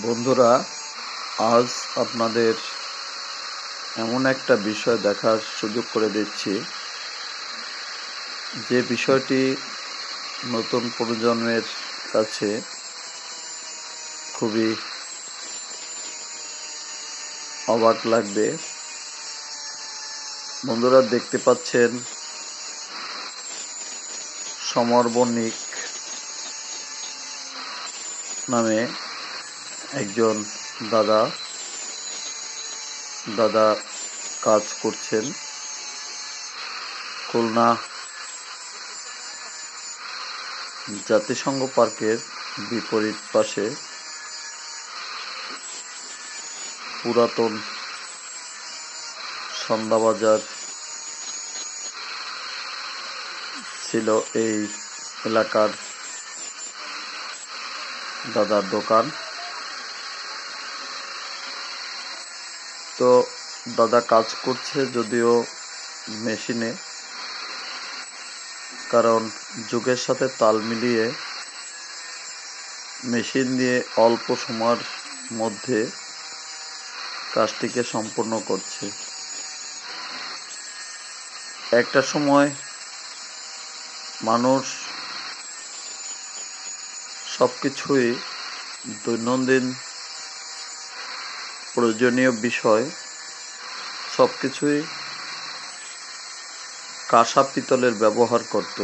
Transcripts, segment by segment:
বন্ধুরা, আজ আপনাদের এমন একটা বিষয় দেখার সুযোগ করে দিচ্ছি। যে বিষয়টি নতুন প্রজন্মের কাছে খুবই অবাক লাগবে। বন্ধুরা, দেখতে পাচ্ছেন সমর বণিক নামে একজন দাদা দাদা কাজ করছেন। খুলনা জাতিসংঘ পার্কের বিপরীত পাশে পুরাতন সন্ধ্যাবাজার ছিল এই এলাকার দাদার দোকান। তো দাদা কাজ করছে যদিও মেশিনে। কারণ যুগের সাথে তাল মিলিয়ে মেশিন দিয়ে অল্প সময়ের মধ্যে কাজটিকে সম্পূর্ণ করছে। একটা সময় মানুষ সব কিছুই দৈনন্দিন প্রয়োজনীয় বিষয় সব কিছুই কাঁসা পিতলের ব্যবহার করত।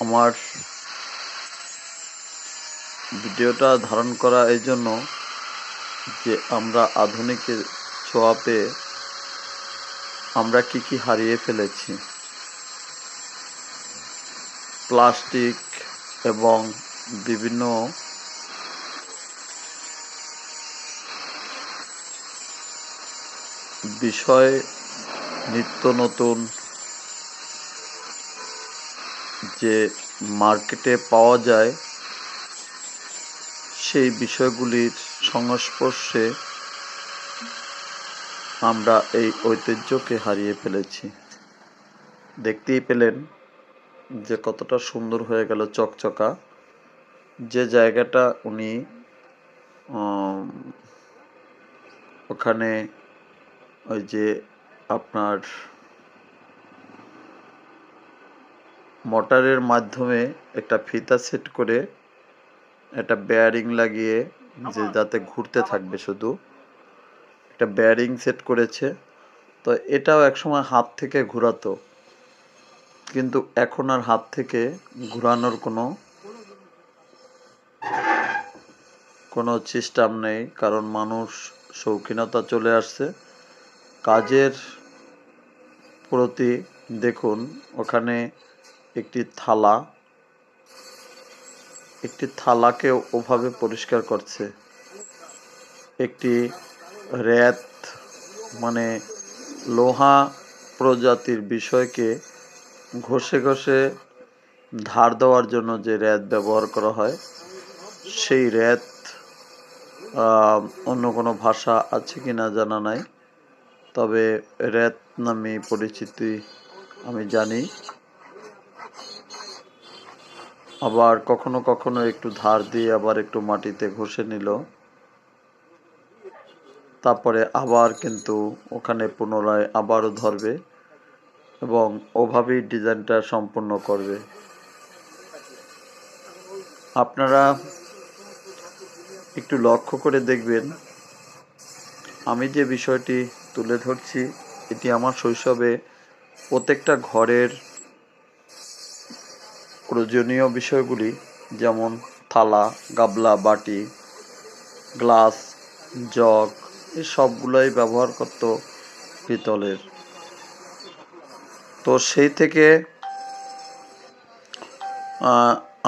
আমার ভিডিওটা ধারণ করা এই জন্য যে আমরা আধুনিকের ছোঁয়া পেয়ে আমরা কি কি হারিয়ে ফেলেছি। প্লাস্টিক এবং বিভিন্ন বিষয়, নিত্য নতুন, যে মার্কেটে পাওয়া যায়, সেই বিষয়গুলির সংস্পর্শে আমরা এই ঐতিহ্যকে হারিয়ে ফেলেছি। দেখতেই পেলেন যে কতটা সুন্দর হয়ে গেল চকচকা। যে জায়গাটা উনি ওখানে ওই যে আপনার মোটরের মাধ্যমে একটা ফিতা সেট করে একটা বেয়ারিং লাগিয়ে যে যাতে ঘুরতে থাকবে শুধু একটা বেয়ারিং সেট করেছে। তো এটাও একসময় হাত থেকে ঘোরাতো। কিন্তু এখন আর হাত থেকে ঘোরানোর কোনো কোনো সিস্টেম নেই কারণ মানুষ শৌখিনতা চলে আসছে। কাজের প্রতি দেখুন, ওখানে একটি থালা, একটি থালাকে ওভাবে পরিষ্কার করছে। একটি র্যাত মানে লোহা প্রজাতির বিষয়কে ঘষে ঘষে ধার দেওয়ার জন্য যে র্যাত ব্যবহার করা হয়, সেই র্যাত অন্য কোনো ভাষা আছে কি না জানা নাই। তবে র্যাত নামে পরিচিতি আমি জানি। আবার কখনো কখনো একটু ধার দিয়ে আবার একটু মাটিতে ঘষে নিল। তারপরে আবার কিন্তু ওখানে পুনরায় আবারও ধরবে এবং ওভাবেই ডিজাইনটা সম্পূর্ণ করবে। আপনারা একটু লক্ষ্য করে দেখবেন, আমি যে বিষয়টি তুলে ধরছি। এটি আমার শৈশবে প্রত্যেকটা ঘরের প্রয়োজনীয় বিষয়গুলি, যেমন থালা, গাবলা, বাটি, গ্লাস, জগ, এই সবগুলোই ব্যবহার করতো পিতলের। তো সেই থেকে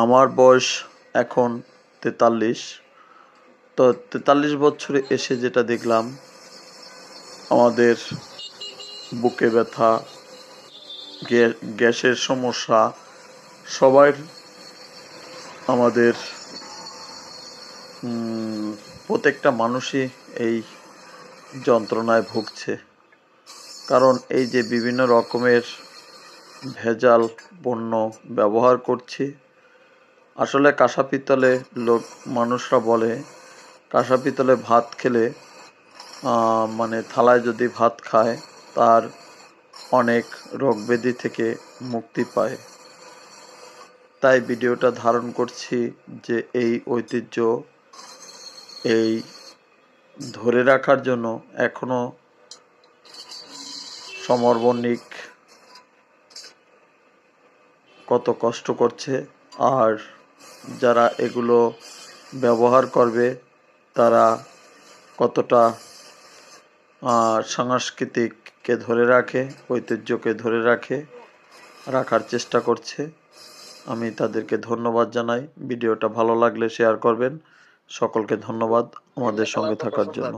আমার বয়স এখন তেতাল্লিশ। তো তেতাল্লিশ বছরে এসে যেটা দেখলাম আমাদের বুকে ব্যথা, গ্যা- গ্যাসের সমস্যা সবার আমাদের প্রত্যেকটা মানুষই এই যন্ত্রণায় ভুগছে। কারণ এই যে বিভিন্ন রকমের ভেজাল পণ্য ব্যবহার করছি, আসলে কাঁসা পিতলে লোক, মানুষরা বলে, কাঁসা পিতলে ভাত খেলে মানে থালায় যদি ভাত খায়, তার অনেক রোগ ব্যাধি থেকে মুক্তি পায়। তাই ভিডিওটা ধারণ করছি যে এই ঐতিহ্য এই ধরে রাখার জন্য এখনও সমরবণিক কত কষ্ট করছে। আর যারা এগুলো ব্যবহার করবে, তারা কতটা আহ, সংস্কৃতিকে ধরে রাখে ঐতিহ্যকে ধরে রাখে রাখার চেষ্টা করছে। আমি তাদেরকে ধন্যবাদ জানাই। ভিডিওটা ভালো লাগলে শেয়ার করবেন। সকলকে ধন্যবাদ আমাদের সঙ্গে থাকার জন্য।